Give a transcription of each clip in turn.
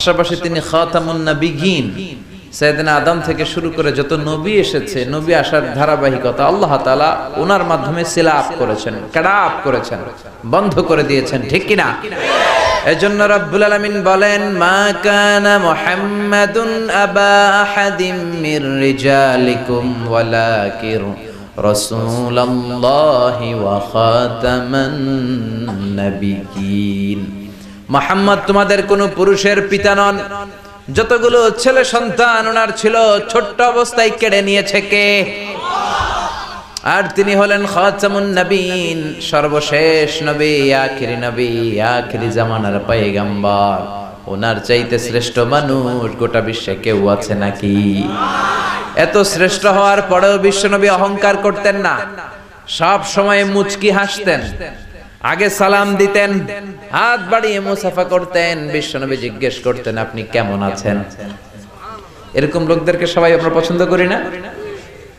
পাশাপাশি তিনি খাতামুন নবিগিন সৈয়দনা আদম থেকে শুরু করে যত নবী এসেছে, নবী আসার ধারাবাহিকতা আল্লাহ তাআলা ওনার মাধ্যমে সিলা আপ করেছেন কাডা আপ করেছেন, বন্ধ করে দিয়েছেন, ঠিক কিনা? এজন্য রব্বুল আলামিন বলেন, মা কানা মুহাম্মাদুন আবা আহাদিম মির রিজালিকুম, ওয়ালাকিন রাসূলুল্লাহি ওয়া খাতামান নাবিয়িন মোহাম্মদ, তোমাদের কোনো পুরুষের পিতা নন। যতগুলো ছেলে সন্তান ওনার ছিল, ছোট্ট অবস্থায় কেড়ে নিয়েছে কে? আর তিনি হলেন খাতামুন নবীন, সর্বশেষ নবী, আখিরি নবী, আখিরি জামানার পয়গাম্বর। ওনার চাইতে শ্রেষ্ঠ মানুষ গোটা বিশ্বে কেউ আছে নাকি? এত শ্রেষ্ঠ হওয়ার পরেও বিশ্বনবী অহংকার করতেন না। সব সময় মুচকি হাসতেন। আগে সালাম দিতেন, হাত বাড়িয়ে মুসাফা করতেন, বিশ্বনবী জিজ্ঞেস করতেন, আপনি কেমন আছেন? এরকম লোকদেরকে সবাই আমরা পছন্দ করি না।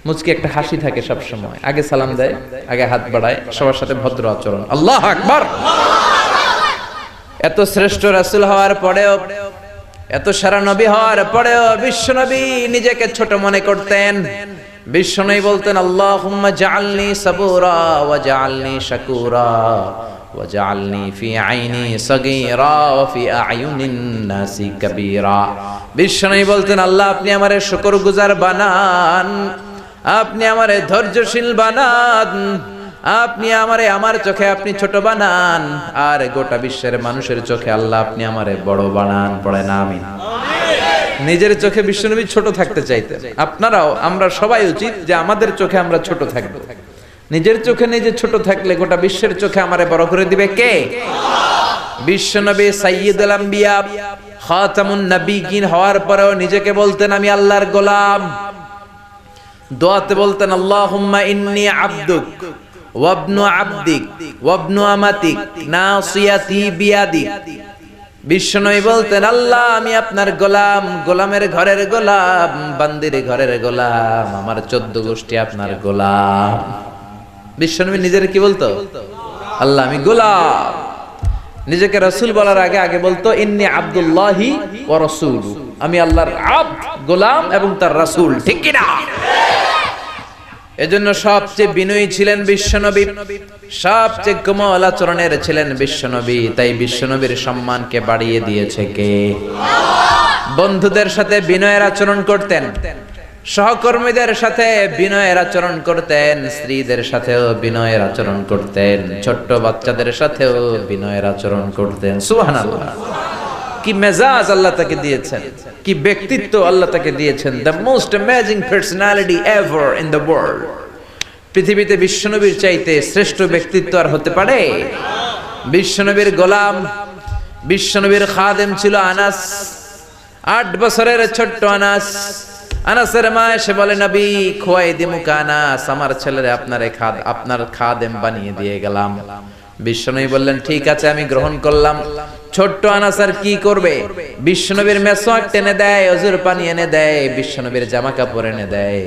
মুচকি একটা হাসি থাকে সব সময় আগে সালাম দেয়, আগে হাত বাড়ায়, সবার সাথে ভদ্র আচরণ। আল্লাহ আকবার! এত শ্রেষ্ঠ রাসূল হওয়ার পরেও, এত সারা নবী হওয়ার পরেও বিশ্বনবী নিজেকে ছোট মনে করতেন। বিশ্বনবী বলতেন, আল্লাহুম্মা জাআলনি সাবুরা ওয়া জাআলনি শাকুরা ওয়া জাআলনি ফি আইনি সাগীরা ওয়া ফি আয়ুনিন নাসি কাবীরা। বিশ্বনবী বলতেন, আল্লাহ, আপনি আমারে শুকরগুজার বানান, আপনি আমারে ধৈর্যশীল বানান, আপনি আমারে আমার চোখে আপনি ছোট বানান, আর গোটা বিশ্বের মানুষের চোখে আল্লাহ আপনি আমারে বড় বানান। পড়ে না আমি নিজের চোখে বিশ্বনবী ছোট থাকতে চাইতেন। আপনারাও আমরা সবাই উচিত যে আমাদের চোখে আমরা ছোট থাকব। নিজের চোখে নিজে ছোট থাকলে গোটা বিশ্বের চোখে আমারে বড় করে দিবে কে? বিশ্বনবী সাইয়্যিদুল আম্বিয়া খাতামুন নবিয়িন হওয়ার পরেও নিজেকে বলতেন আমি আল্লাহর গোলাম। দোয়াতে বলতেন আল্লাহুম্মা ইন্নী আবদুক ওয়াবনু আবদিক ওয়াবনু আমাতিক নাসিয়াতি বিয়াদিক। বিশ্বনবী বলতেন, আল্লাহ, আমি আপনার গোলাম, গোলামের ঘরের গোলাম, বান্দির ঘরের গোলাম, আমার চোদ্দ গোষ্ঠী আপনার গোলাম। বিশ্বনবী নিজের কি বলতো? আল্লাহ, আমি গোলাম। নিজেকে রসুল বলার আগে আগে বলতো, ইন্নি আব্দুল্লাহি ও রসুল। আমি আল্লাহর আব, গোলাম এবং তার রাসূল, ঠিক কিনা? এজন্য সবচেয়ে বিনয়ী ছিলেন বিশ্বনবী। সবচেয়ে কোমল আচরণের ছিলেন বিশ্বনবী। তাই বিশ্বনবীর সম্মানকে বাড়িয়ে দিয়েছে কে? বন্ধুদের সাথে বিনয়ের আচরণ করতেন। সহকর্মীদের সাথে বিনয়ের আচরণ করতেন। স্ত্রীদের সাথেও বিনয়ের আচরণ করতেন। ছোট্ট বাচ্চাদের সাথেও বিনয়ের আচরণ করতেন। সুবহানাল্লাহ। কি মেজাজ আল্লাহ তাকে দিয়েছেন? কি ব্যক্তিত্ব আল্লাহ তাকে দিয়েছেন? The most amazing personality ever in the world পৃথিবীতে বিশ্বনবীর চাইতে শ্রেষ্ঠ ব্যক্তিত্ব আর হতে পারে? বিশ্বনবীর গোলাম, বিশ্বনবীর খাদেম ছিল আনাস। আট বছরের ছোট্ট আনাস। আনাসের মা এসে বলে, নবী, খোয়াই দিমুক আনাস, আমার ছেলেরে আপনার খাদ আপনার খাদেম বানিয়ে দিয়ে গেলাম। বিশ্বনবী বললেন, ঠিক আছে, আমি গ্রহণ করলাম। ছোট্ট আনাসার কি করবে? বিশ্বনবীর মেসোয়াক টেনে দেয়, অজুর পানি এনে দেয়, বিশ্বনবীর জামা কাপড় এনে দেয়।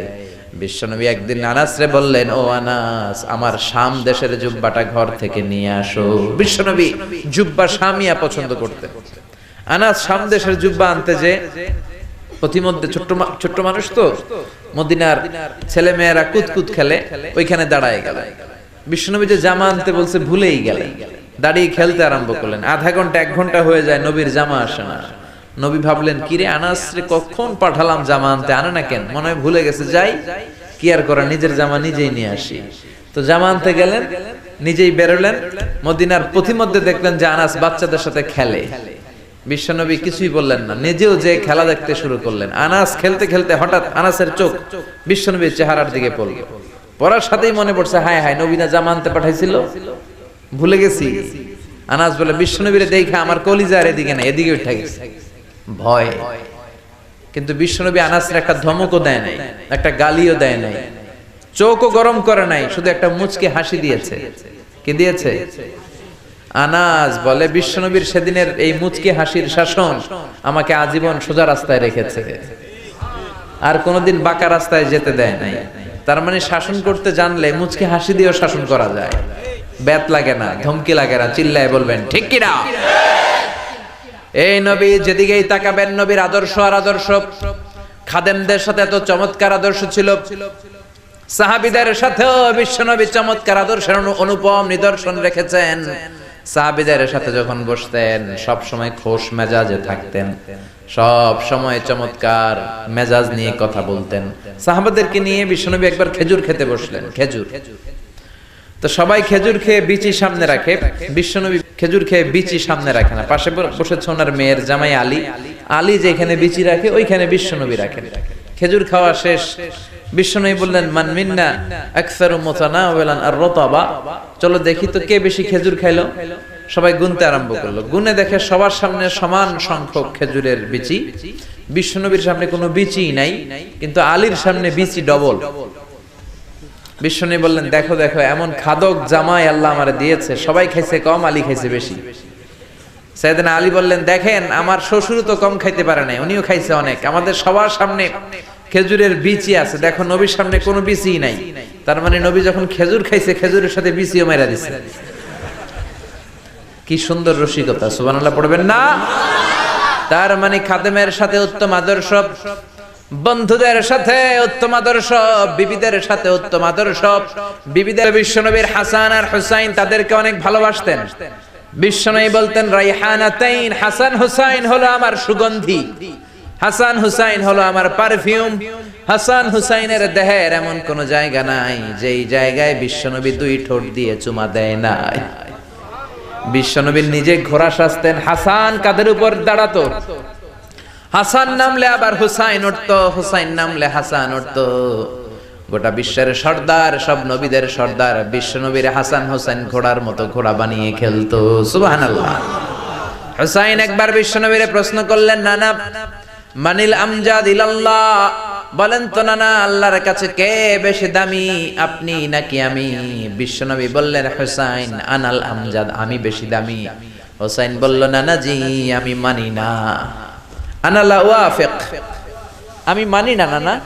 বিশ্বনবী একদিন আনাসরে বললেন, ও আনাস, আমার শাম দেশের জুব্বাটা ঘর থেকে নিয়ে আসো। বিশ্বনবী জুব্বা শামিয়া পছন্দ করতে আনাস শাম দেশের জুব্বা আনতে যে প্রতিমধ্যে ছোট্ট ছোট্ট মানুষ তো, মদিনার ছেলে মেয়েরা কুতকুত খেলে, ওইখানে দাঁড়ায় গেল। বিশ্বনবী যে জামা আনতে বলছে, ভুলেই গেলেন। দাঁড়িয়ে খেলতে আরম্ভ করলেন। আধা ঘণ্টা, এক ঘণ্টা হয়ে যায়, নবীর জামা আসে না। নবী ভাবলেন, কিরে আনাস কখন পাঠালাম জামা আনতে? আনে না কেন? মনে হয় ভুলে গেছে, যাই, কি আর করা নিজের জামা নিজেই নিয়ে আসি। তো জামা আনতে গেলেন, নিজেই বেরোলেন, মদিনার প্রতিমধ্যে দেখলেন যে আনাস বাচ্চাদের সাথে খেলে। বিশ্বনবী কিছুই বললেন না, নিজেও যে খেলা দেখতে শুরু করলেন। আনাস খেলতে খেলতে হঠাৎ আনাসের চোখ বিশ্বনবীর চেহারার দিকে পড়ল। পড়ার সাথেই মনে পড়ছে, হায় হায় নবীনা জামা আনতে পাঠাইছিল? ভুলে গেছি। আনাস বলে, বিশ্বনবীরে দেখে আমার কলিজার এদিকে না এদিকে উঠে গেছে। ভয়। কিন্তু বিশ্বনবী আনাসের একটা ধমকও দেয় নাই, একটা গালিও দেয় নাই। চোখও গরম করে নাই, শুধু একটা মুচকে হাসি দিয়েছে। কি দিয়েছে? আনাস বলে, বিশ্বনবীর সেদিনের এই মুচকি হাসির শাসন আমাকে আজীবন সোজা রাস্তায় রেখেছে। আর কোনোদিন বাঁকা রাস্তায় যেতে দেয় নাই। তার মানে শাসন করতে জানলে মুচকি হাসি দিয়েও শাসন করা যায়। ব্যাত লাগে না, ধমকি লাগে না, চিল্লায় বলবেন, ঠিক কিনা? এই নবী যেদিকেই তাকাবেন, নবীর আদর্শ আর আদর্শ। খাদেমদের সাথে এত চমৎকার আদর্শ ছিল। সাহাবিদের সাথেও বিশ্বনবী চমৎকার আদর্শের অনুপম নিদর্শন রেখেছেন। সাহাবিদের সাথে যখন বসতেন, সব সময় খোশ মেজাজে থাকতেন। সব সময় চমৎকার মেজাজ নিয়ে কথা বলতেন। সাহাবাদেরকে নিয়ে বিশ্বনবী একবার খেজুর খেতে বসলেন, খেজুর। তো সবাই খেজুর খেয়ে বিচি সামনে রাখে। বিশ্বনবী খেজুর খেয়ে বিচি সামনে রাখে না। পাশে বসেছে ওনার মেয়ের জামাই আলী। আলী যেখানে বিচি রাখে, ওইখানে বিশ্বনবী রাখেন খেজুর খাওয়া শেষ। বিশ্বনবী বললেন, মান মিন্না আকসারু মুতানাওয়ালান আর রতাবা। চলো দেখি তো কে বেশি খেজুর খাইলো। সবাই গুনতে আরম্ভ করল। গুনে দেখে সবার সামনে সমান সংখ্যক খেজুরের বিচি। বিশ্বনবীর সামনে কোনো বিচি নাই, কিন্তু আলীর সামনে বিচি ডবল বিশ্বনী বললেন, দেখো দেখো, এমন খাদক জামাই আল্লাহ আমার দিয়েছে, সবাই খাইছে কম, আলী খাইছে বেশি। সাইদিন আলী বললেন, দেখেন, আমার শ্বশুর তো কম খাইতে পারে নাই, উনিও খাইছে অনেক। আমাদের সবার সামনে খেজুরের বিচি আছে। দেখো, নবীর সামনে কোনো বিচি নাই। তার মানে নবী যখন খেজুর খাইছে, খেজুরের সাথে বিচিও মেরা দিছে। কি সুন্দর রসিকতা, সুবহানাল্লাহ, পড়বেন না? তার মানে খাদেমের সাথে উত্তম আদর্শ। বন্ধুদের সাথে উত্তম আদর্শ, বিবিদের সাথে উত্তম আদর্শ। বিবিদের বিশ্বনবীর হাসান আর হুসাইন তাদেরকে অনেক ভালোবাসতেন। বিশ্বনবী বলতেন রাইহানাতাইন হাসান হুসাইন হলো আমার সুগন্ধি। হাসান হুসাইন হলো আমার পারফিউম। হাসান হুসাইনের দেহের এমন কোন জায়গা নাই, যেই জায়গায় বিশ্বনবী দুই ঠোঁট দিয়ে চুমা দেয় নাই। বিশ্বনবীর নিজে ঘোড়া সাজতেন, হাসান কাদের উপর দাঁড়াতো? হাসান নামলে আবার হুসাইন উঠত, হুসাইন নামলে হাসান উঠতো। গোটা বিশ্বের সর্দার, সব নবীদের সর্দার, বিশ্বনবীর হাসান হুসাইন ঘোড়ার মতো ঘোড়া বানিয়ে খেলতো। সুবহানাল্লাহ। হুসাইন একবার বিশ্ব বিশ্বনবীরে প্রশ্ন করলেন, নানা, মানিল আমজাদ ইলাল্লাহ? বলেন তো, নানা, আল্লাহর কাছে কে বেশি দামি? আপনি নাকি আমি? বিশ্বনবী বললেন, হুসাইন, আনাল আমজাদ, আমি বেশি দামি। হুসাইন বলল, নানা জি, আমি মানি না। আমি মানি না, নানা।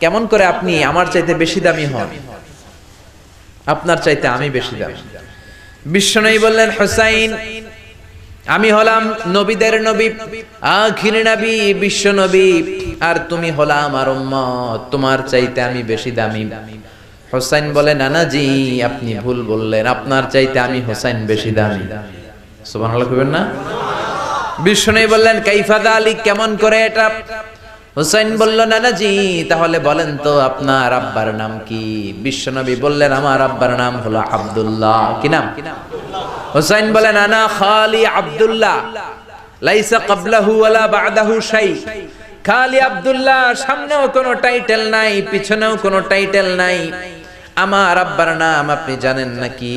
কেমন করে আপনি আমার চাইতে বেশি দামি হন? আপনার চাইতে আমি বেশি দামি। বিশ্বনবী বললেন, হুসাইন, আমি হলাম নবীদের নবী, আখির নবী, বিশ্ব নবী। আর তুমি হলা আমার তোমার চাইতে আমি বেশি দামি। হোসাইন বলে নানাজি আপনি ভুল বললেন। আপনার চাইতে আমি হোসাইন বেশি দামি। সুবহানাল্লাহ কইবেন না? বিষ্ণু বললেন কাইফাদা আলী কেমন করে এটা? হুসাইন বলল, নানাজি, তাহলে বলেন তো আপনার আব্বার নাম কি? বিশ্বনবী বললেন, আমার আব্বার নাম হলো আব্দুল্লাহ। কি নাম? হুসাইন বলেন আনা খালি আব্দুল্লাহ। লাইসা ক্বাবলাহু ওয়ালা বা'দাহু শাই। খালি আব্দুল্লাহ, সামনেও কোনো টাইটেল নাই, পিছনেও কোনো টাইটেল নাই। আমার আব্বার নাম আপনি জানেন নাকি?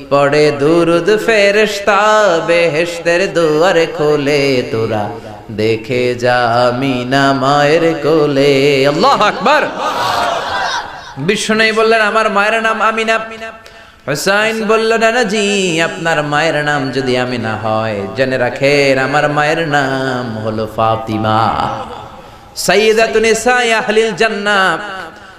পড়ে দুরুদ ফেরেশতা, বেহেশতের দুয়ার খোলে তোরা। দেখে যা আমিনা মায়ের কোলে। আল্লাহ আকবার। বিষ্ণু বললেন, আমার মায়ের নাম আমিনা। হুসাইন বলল, নানা জি, আপনার মায়ের নাম যদি আমিনা হয়, জেনে রাখেন আমার মায়ের নাম হলো ফাতিমা। সাইয়্যিদাতুন নিসাই আহলিল জান্নাহ।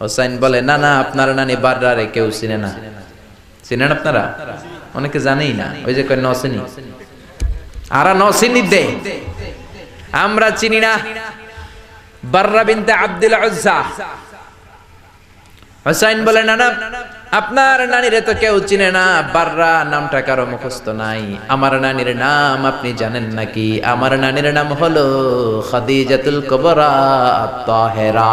হোসাইন বলে, না না, আপনার নানি বাররারে কেউ চিনে না। চিনেন আপনারা? অনেকে জানেই না। ওই যে কয় নসিনি আরা নসিনি দে। আমরা চিনি না। বাররা বিনতে আব্দুল হোসাইন বলে, না না, আপনার নানিরে তো কেউ চিনে না। বাররা নামটা কারও মুখস্থ নাই। আমার নানির নাম আপনি জানেন নাকি? আমার নানির নাম হলো খাদিজাতুল কবরা তাহেরা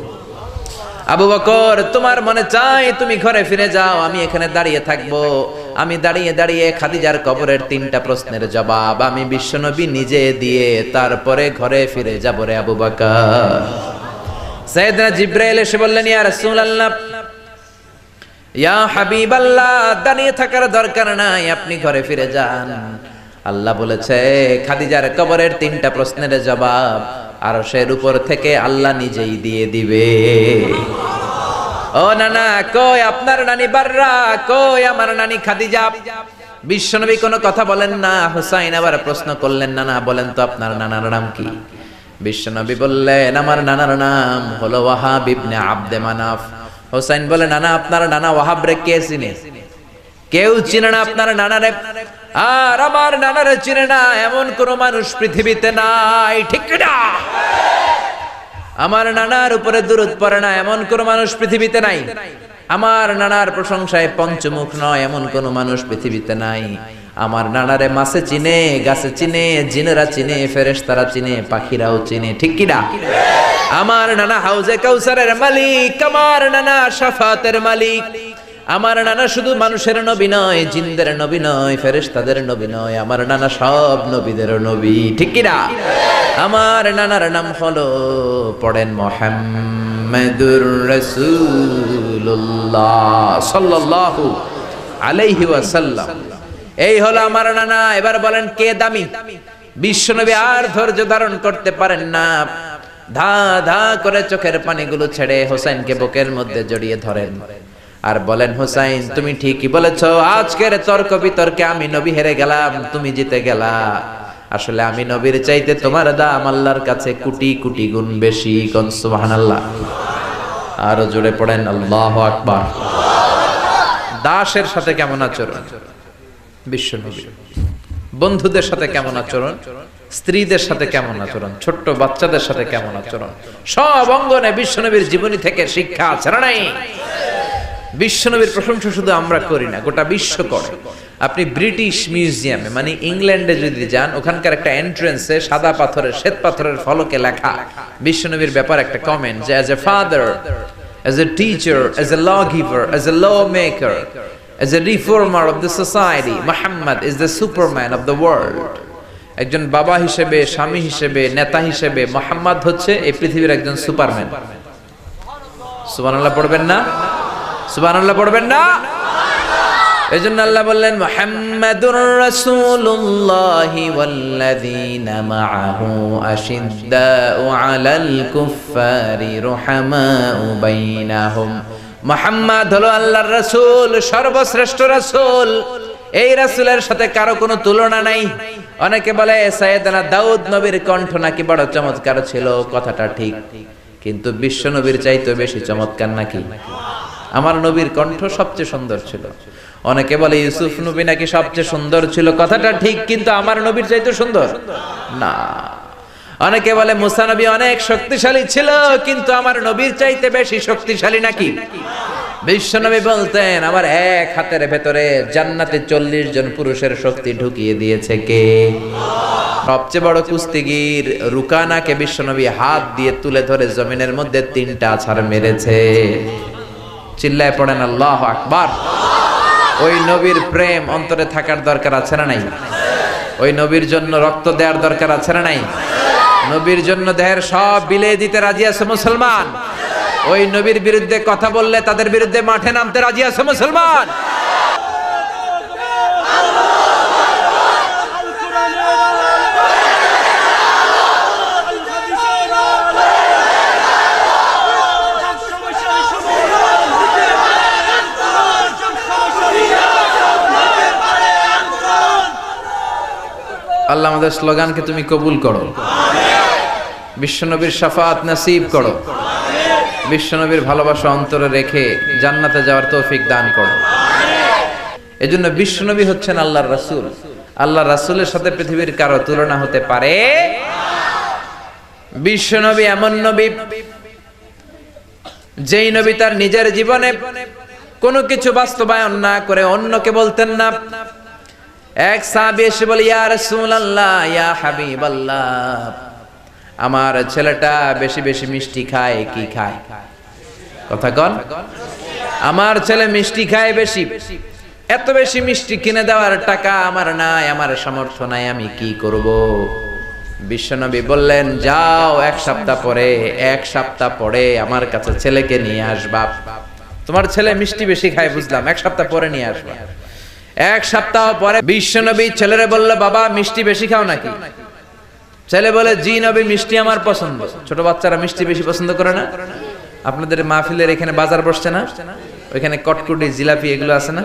আবু বকর, তোমার মনে চাই তুমি ঘরে ফিরে যাও, আমি এখানে দাঁড়িয়ে থাকব। আমি দাঁড়িয়ে দাঁড়িয়ে খাদিজার কবরের তিনটা প্রশ্নের জবাব আমি বিশ্বনবী নিজে দিয়ে তারপরে ঘরে ফিরে যাব রে আবু বকর। সৈয়দনা জিব্রাইল এসে বললেন, ইয়া রাসূলুল্লাহ, ইয়া হাবিবাল্লাহ, দাঁড়িয়ে থাকার দরকার নাই, আপনি ঘরে ফিরে যান। আল্লাহ বলেছে, খাদিজার কবরের তিনটা প্রশ্নের জবাব আর সের উপর থেকে আল্লাহ নিজেই দিয়ে দিবে। ও নানা, কই আপনার নানি বাররা? কই আমার নানি খাদিজা? বিশ্বনবী কোনো কথা বলেন না, হুসাইন আবার প্রশ্ন করলেন, নানা, বলেন তো আপনার নানার নাম কি? বিশ্বনবী বললেন, আমার নানার নাম হলো ওয়াহাব ইবনে আব্দে মানাফ। হোসাইন বলে, নানা, আপনার নানা ওয়াহাব রে কে চিনে? কেউ চিনে না আপনার নানা নানারে। আর আমার নানারে চিনে না এমন কোন মানুষ পৃথিবীতে নাই, ঠিক না আমার নানার উপরে দূরত পড়ে না এমন কোন মানুষ পৃথিবীতে নাই। আমার নানার প্রশংসায় পঞ্চমুখ নয় এমন কোন মানুষ পৃথিবীতে নাই। আমার নানারে মাছে চিনে, গাছে চিনে, জিনেরা চিনে, ফেরেশতারা চিনে, পাখিরাও চিনে, ঠিক কিনা? আমার নানা হাউজে কাউসারের মালিক, আমার নানা সাফাতের মালিক আমার নানা শুধু মানুষের নবী নয়, জিনদের নবী নয়, ফেরেশতাদের নবী নয়, আমার নানা সব নবীদের নবী, ঠিক কিনা? আমার নানার নাম হলো, পড়েন মোহাম্মদুর রাসূলুল্লাহ সাল্লাল্লাহু আলাইহি ওয়াসাল্লাম। এই হলো আমার নানা, এবার বলেন কে দামি? বিশ্বনবী আর ধৈর্য ধারণ করতে পারেন না। ধা ধা করে চোখের পানিগুলো ছেড়ে হোসেনকে বুকের মধ্যে জড়িয়ে ধরেন। আর বলেন, হোসাইন, তুমি ঠিকই বলেছ, আজকের তর্ক বিতর্কে আমি নবী হেরে গেলাম, তুমি জিতে গেলা। আসলে আমি নবীর চাইতে তোমার দাম আল্লাহর কাছে কোটি কোটি গুণ বেশি কোন, সুবহানাল্লাহ? আরও জোরে পড়েন, আল্লাহ আকবার। দাসের সাথে কেমন আচরণ? বিশ্বনবী বন্ধুদের সাথে কেমন আচরণ? স্ত্রীদের সাথে কেমন আচরণ? ছোট্ট বাচ্চাদের সাথে কেমন আচরণ? সব অঙ্গনে বিশ্বনবীর জীবনী থেকে শিক্ষা আছে না নাই? বিশ্বনবীর প্রশংসা শুধু আমরা করি না গোটা বিশ্ব করে। আপনি ব্রিটিশ মিউজিয়ামে মানে ইংল্যান্ডে যদি যান ওখানকার একটা এন্ট্রেন্সে সাদা পাথরের শ্বেত পাথরের ফলকে লেখা। বিশ্বনবীর ব্যাপার একটা কমেন্ট যে as a father as a teacher as a law giver as a law maker As a reformer of the society, Muhammad is the superman of the world. একজন বাবা হিসেবে স্বামী হিসেবে নেতা হিসেবে মোহাম্মদ হচ্ছে এই পৃথিবীর একজন সুপারম্যান সুবহানাল্লাহ পড়বেন না? সুবহানাল্লাহ পড়বেন না? এই জন্য আল্লাহ বললেন, মোহাম্মদুর রাসূলুল্লাহ ওয়াল্লাযীনা মাআহু আশিদ্দাউ আলাল কুফফারি রুহামাউ বাইনাহুম। মোহাম্মদ হলো আল্লাহর রাসূল, সর্বশ্রেষ্ঠ রাসূল। এই রাসূলের সাথে কারও কোনো তুলনা নাই। অনেকে বলে, সাইয়েদনা দাউদ নবীর কণ্ঠ নাকি বড় চমৎকার ছিল। কথাটা ঠিক। কিন্তু বিশ্ব নবীর চাইতে বেশি চমৎকার নাকি? আমার নবীর কণ্ঠ সবচেয়ে সুন্দর ছিল। অনেকে বলে, ইউসুফ নবী নাকি সবচেয়ে সুন্দর ছিল? কথাটা ঠিক, কিন্তু আমার নবীর চাইতে সুন্দর। না। অনেকে বলে, মুসা নবী অনেক শক্তিশালী ছিল, কিন্তু আমার নবীর চাইতে বেশি শক্তিশালী নাকি? বিশ্বনবী বলতেন, আমার এক হাতের ভেতরে জান্নাতে চল্লিশ জন পুরুষের শক্তি ঢুকিয়ে দিয়েছে কে? সবচেয়ে বড় কুস্তিগির রুকানাকে বিশ্বনবী হাত দিয়ে তুলে ধরে জমিনের মধ্যে তিনটা আছাড় মেরেছে। চিল্লায় পড়েন, আল্লাহ আকবার। ওই নবীর প্রেম অন্তরে থাকার দরকার আছে না নাই? ওই নবীর জন্য রক্ত দেওয়ার দরকার আছে না নাই? নবীর জন্য দেহের সব বিলে দিতে রাজি আছে মুসলমান? ওই নবীর বিরুদ্ধে কথা বললে তাদের বিরুদ্ধে মাঠে নামতে রাজি আছে মুসলমান? আল্লাহ আমাদের স্লোগানকে তুমি কবুল করো। বিশ্বনবীর শাফাত নাসিব করো। বিশ্বনবীর ভালোবাসা অন্তরে রেখে জান্নাতে যাওয়ার তৌফিক দান করো। এজন্য বিশ্বনবী হচ্ছেন আল্লাহর রাসূল। আল্লাহ রাসূলের সাথে পৃথিবীর কারও তুলনা হতে পারে? বিশ্বনবী এমন নবী, যেই নবী তার নিজের জীবনে কোনো কিছু বাস্তবায়ন না করে অন্যকে বলতেন না। এক সাহাবী এসে বলে, ইয়া রাসূলুল্লাহ, ইয়া হাবিবাল্লাহ, আমার ছেলেটা বেশি বেশি মিষ্টি খায়, কি খায়? কথা কন। আমার ছেলে মিষ্টি খায় বেশি, এত বেশি মিষ্টি কিনে দেওয়ার টাকা আমার নাই, আমার সামর্থ্য নাই, আমি কি করব? বিশ্বনবী বললেন, যাও, এক সপ্তাহ পরে, এক সপ্তাহ পরে আমার কাছে ছেলেকে নিয়ে আসবা। তোমার ছেলে মিষ্টি বেশি খায়, বুঝলাম, এক সপ্তাহ পরে নিয়ে আসবা। এক সপ্তাহ পরে বিশ্বনবী ছেলেরে বলল, বাবা, মিষ্টি বেশি খাও নাকি? ছেলে বলে, জি নবী, মিষ্টি আমার পছন্দ। ছোট বাচ্চারা মিষ্টি বেশি পছন্দ করে না। আপনাদের মাহফিলের এখানে বাজার বসছে না? ওইখানে কটকুটি, জিলাপি এগুলো আছে না?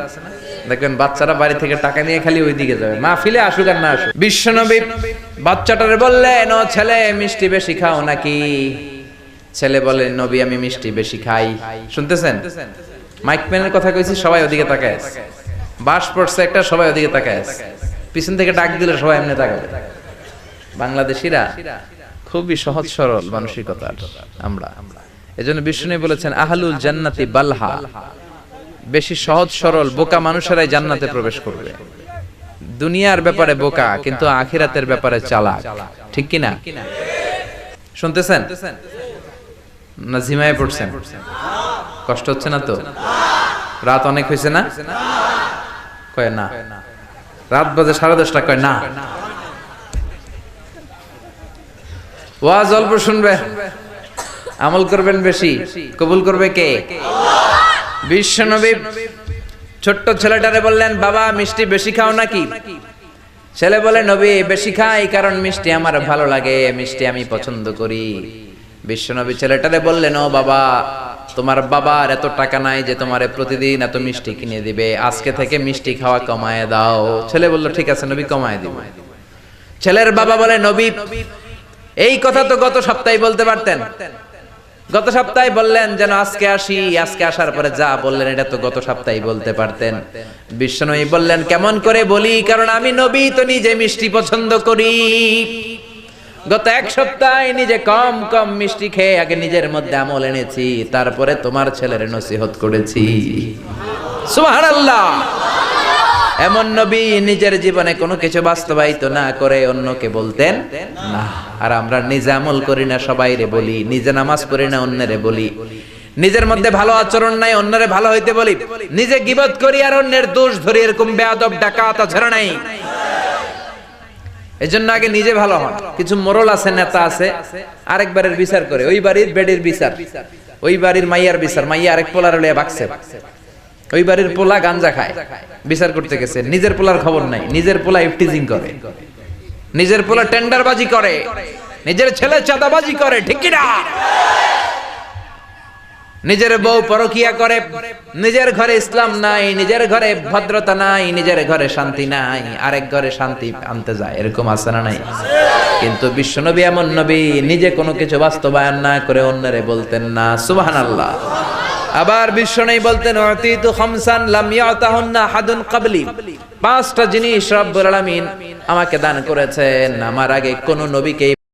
দেখবেন বাচ্চারা বাড়ি থেকে টাকা নিয়ে খালি ওই দিকে যাবে। মাহফিলে আসুক আর না আসুক। বিশ্বনবী বাচ্চাটারে বললেন ও ছেলে, মিষ্টি বেশি খাও নাকি? ছেলে বলে, নবী, আমি মিষ্টি বেশি খাই। শুনতেছেন? মাইক ম্যানের কথা কইছি, সবাই ওদিকে তাকায় আছে। বাস পড়ছে একটা, সবাই ওদিকে তাকায় আছে। পিছন থেকে ডাক দিলে সবাই এমনি তাকাবে। বাংলাদেশিরা খুবই সহজ সরল মানসিকতার আমরা। এজন্য বিষ্ণু বলেছেন, আহলুল জান্নাতি বালহা। বেশি সহজ, সরল, বোকা মানুষেরাই জান্নাতে প্রবেশ করবে। দুনিয়ার ব্যাপারে বোকা, কিন্তু আখিরাতের ব্যাপারে চালাক। ঠিক কি না শুনতেছেন? না ঝিমায় পড়ছেন। কষ্ট হচ্ছে না তো? রাত অনেক হয়েছে না? কয় না? রাত বাজে সাড়ে দশটা কয় না? ওয়াজ অল্প শুনবে। আমল করবেন বেশি। কবুল করবে কে? বিশ্বনবী ছোট্ট ছেলেটারে বললেন, বাবা, মিষ্টি বেশি খাও নাকি? ছেলে বলে, নবী, বেশি খাই, কারণ মিষ্টি আমার ভালো লাগে, মিষ্টি আমি পছন্দ করি। বিশ্বনবী ছেলেটারে বললেন, ও বাবা তোমার বাবার এত টাকা নাই যে তোমারে প্রতিদিন এত মিষ্টি কিনে দিবে। আজকে থেকে মিষ্টি খাওয়া কমায় দাও। ছেলে বলল, ঠিক আছে নবী, কমায় দিব। ছেলের বাবা বলে, নবী, এই কথা তো গত সপ্তাহে বলতে পারতেন। গত সপ্তাহে বললেন, যেন আজকে আসি। আজকে আসার পরে যা বললেন, এটা তো গত সপ্তাহে বলতে পারতেন। বিশ্বনবী বললেন, কেমন করে বলি? কারণ আমি নবী, তো নিজে মিষ্টি পছন্দ করি। গত এক সপ্তাহে নিজে কম কম মিষ্টি খেয়ে আগে নিজের মধ্যে আমল এনেছি, তারপরে তোমার ছেলের নসিহত করেছি। এমন নবী নিজের জীবনে কোনো কিছু বাস্তবায়িত না করে অন্যকে বলতেন, না, আর আমরা নিজে আমল করি না, সবাই রে বলি, নিজে নামাজ পড়ি না, অন্যরে বলি। নিজের মধ্যে ভালো আচরণ নাই, অন্যরে ভালো হইতে বলি। নিজে গিবত করি আর অন্যের দোষ ধরি, এরকম বেয়াদব, ডাকাত আচরণ নাই। এই জন্য আগে নিজে ভালো হন। কিছু মোরল আছে, নেতা আছে, আরেকবারের বিচার করে। ওই বাড়ির বেডের বিচার। ওই বাড়ির মাইয়ার বিচার। মাইয়া আরেক পোলার লইয়া বাকছে ওই বাড়ির পোলা গাঞ্জা খায়। বিচার করতে গেছে। নিজের পোলার খবর নাই। নিজের পোলা ইফটিজিং করে। নিজের পোলা টেন্ডারবাজি করে। নিজের ছেলে চাঁদাবাজি করে। ঠিক কি না নিজের বউ পরকিয়া করে, নিজের ঘরে ইসলাম নাই, নিজের ঘরে ভদ্রতা নাই, নিজের ঘরে শান্তি নাই, আরেক ঘরে শান্তি আনতে যায়, এরকম আছে না নাই? কিন্তু বিশ্বনবী এমন নবী, নিজে কোনো কিছু বাস্তবায়ন না করে অন্যরে বলতেন না, সুবহানাল্লাহ। আবার বিশ্ব নেই বলতেন অতীতু খামসান লাম হাদুন ক্বাবলি। পাঁচটা জিনিস রব্বুল আলামিন আমাকে দান করেছেন। আমার আগে কোন নবীকে এই